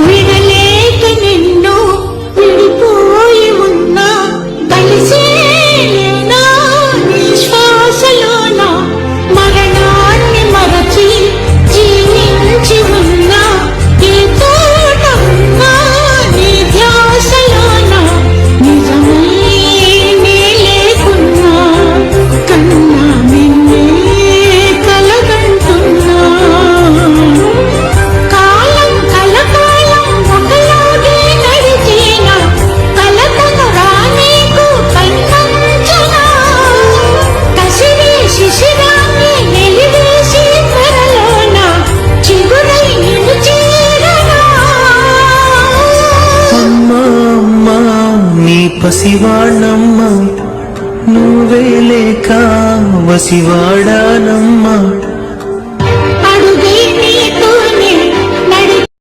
we పసివాణమ్మ నువ్వే లేక వసివాడానమ్మా.